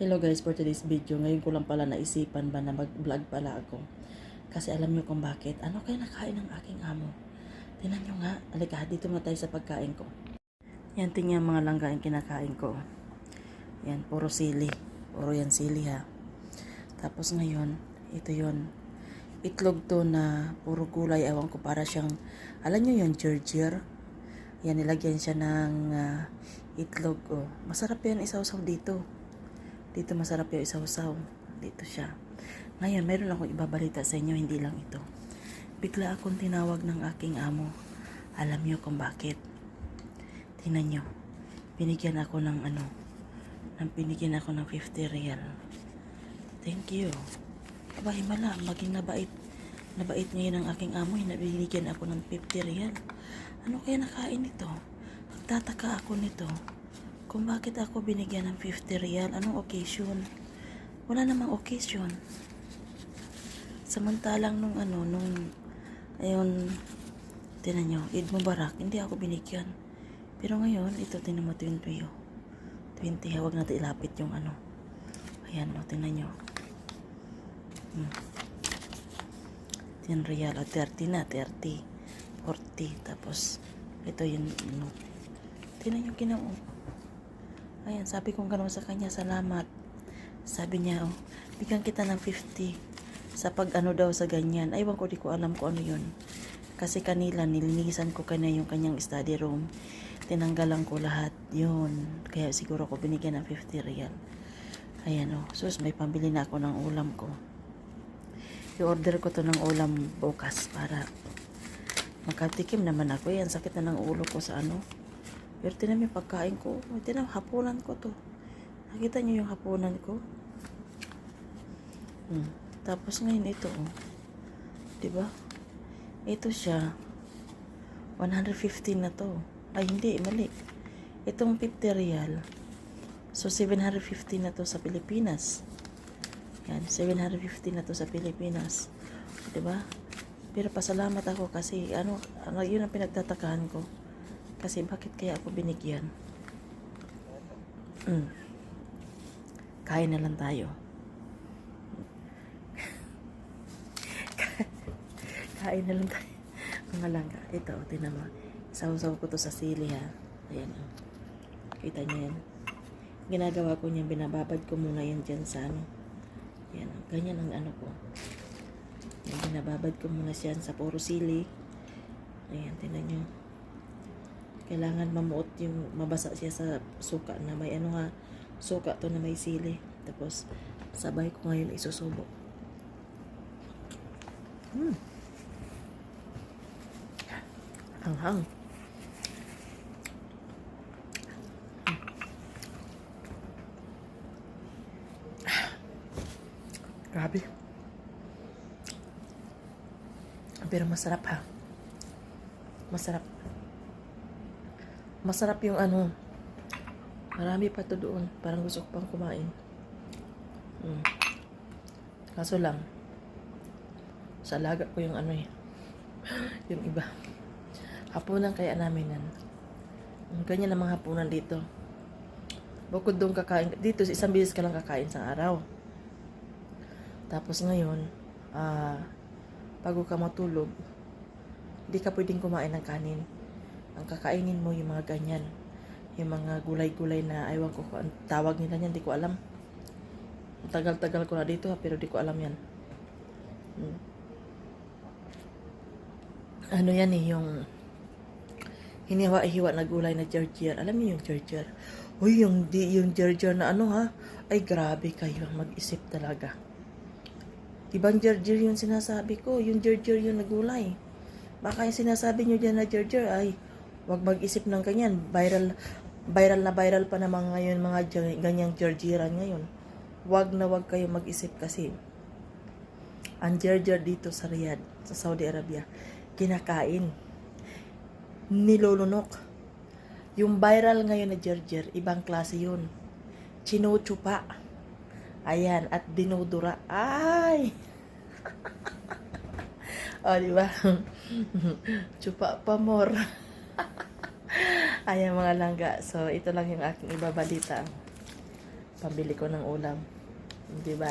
Hello guys, for today's video, ngayon ko lang pala naisipan ba na mag-vlog pala ako. Kasi alam niyo kung bakit. Ano kaya nakain ng aking amo? Tingnan niyo nga. Alika, dito na tayo sa pagkain ko. Yan, tingnan mga langga yung kinakain ko. Yan, puro sili. Puro yan sili ha. Tapos ngayon, ito yon Itlog to na puro gulay. Ewan ko para siyang, alam niyo yung gerger? Yan, nilagyan siya ng ah, itlog. Oh. Masarap yan isaw-saw dito. Dito masarap yung isaw-saw. Dito siya. Ngayon, meron akong ibabalita sa inyo, hindi lang ito. Bigla akong tinawag ng aking amo. Alam niyo kung bakit. Tingnan niyo. Binigyan ako ng ano, ng binigyan ako ng 50 real. Thank you. Aba, himala, maging nabait. Nabait ngayon ang aking amo, binigyan ako ng 50 real. Ano kaya nakain ito? Nagtataka ako nito kung bakit ako binigyan ng 50 real. Anong occasion? Wala namang occasion. Samantalang nung ano, nung, ayun, tinan nyo, Eid Mubarak, hindi ako binigyan. Pero ngayon, ito, tinan mo, 20 yun. 20, huwag natin ilapit yung ano. Ayan, o, tinan nyo. Hmm. 10 real, o, 30 na, 30. 40, tapos, ito yung, ano. Tinan nyo, kinao. Ayan, sabi kong gano'n sa kanya, salamat. Sabi niya, oh, bigyan kita ng 50 sa pag ano daw sa ganyan. Aywan ko, di ko alam kung ano yun. Kasi kanila, nilinisan ko kanya yung kanyang study room. Tinanggalan ko lahat yun. Kaya siguro ko binigyan ng 50 real. Ayan oh. Sus, may pambili na ako ng ulam ko. I-order ko to ng ulam bukas para makatikim naman ako. Yan, sakit na ng ulo ko sa ano. Pero tinan yung pagkain ko. Tinan, hapunan ko to. Nakita niyo yung hapunan ko? Hmm. Tapos ngayon ito, oh. 'Di ba? Ito siya. 115 na to. Ay, hindi, mali. Itong 50 real. So, 750 na to sa Pilipinas. Yan, 750 na to sa Pilipinas. 'Di ba? Pero pasalamat ako kasi ano, ano yun ang pinagtatakahan ko. Kasi bakit kaya ako binigyan? Mm. Kain na lang tayo. Kain na lang tayo. Mga langga. Ito, tinan mo. Sausaw ko to sa sili ha. Ayan o. Kita niyo yan. Ginagawa ko niyan, binababad ko muna yan dyan sa ano. Yan o. Ganyan ang ano ko. Yan, binababad ko muna siyan sa puro sili. Ayan, tinan niyo. Kailangan mamuot yung mabasa siya sa suka na may ano nga suka to na may sili. Tapos sabay ko ngayon isusubo. Hmm. Hanghang. Grabe. Pero masarap ha. Masarap. Masarap yung ano. Marami pa to doon. Parang gusto ko pang kumain. Mm. Kaso lang, sa alaga ko yung ano eh. yung iba. Hapunan kaya namin yan. Ganyan ang mga hapunan dito. Bukod doon kakain, dito isang bilis ka lang kakain sa araw. Tapos ngayon, ah, bago ka matulog, hindi ka pwedeng kumain ng kanin. Ang kakainin mo yung mga ganyan. Yung mga gulay-gulay na, aywan ko ang tawag nila niyan, di ko alam. Tagal-tagal ko na dito ha, pero di ko alam yan. Hmm. Ano yan eh, yung hiniwa-hiwa na gulay na gerger. Alam niyo yung gerger? Uy, yung, di, yung gerger na ano ha? Ay, grabe kayo mag-isip talaga. Ibang gerger yung sinasabi ko. Yung gerger yung nagulay. Baka yung sinasabi nyo dyan na gerger ay wag mag-isip ng ganyan. Viral, viral na viral pa naman ngayon mga ganyang gergeran ngayon. Wag na wag kayo mag-isip kasi ang gerger dito sa Riyadh, sa Saudi Arabia, kinakain. Nilulunok. Yung viral ngayon na gerger, ibang klase yun. Chinuchupa. Ayan, at dinudura. Ay! o, di ba? Chupa pa more. Ayan mga langga. So, ito lang yung aking ibabalita. pambili ko ng ulam. Di ba?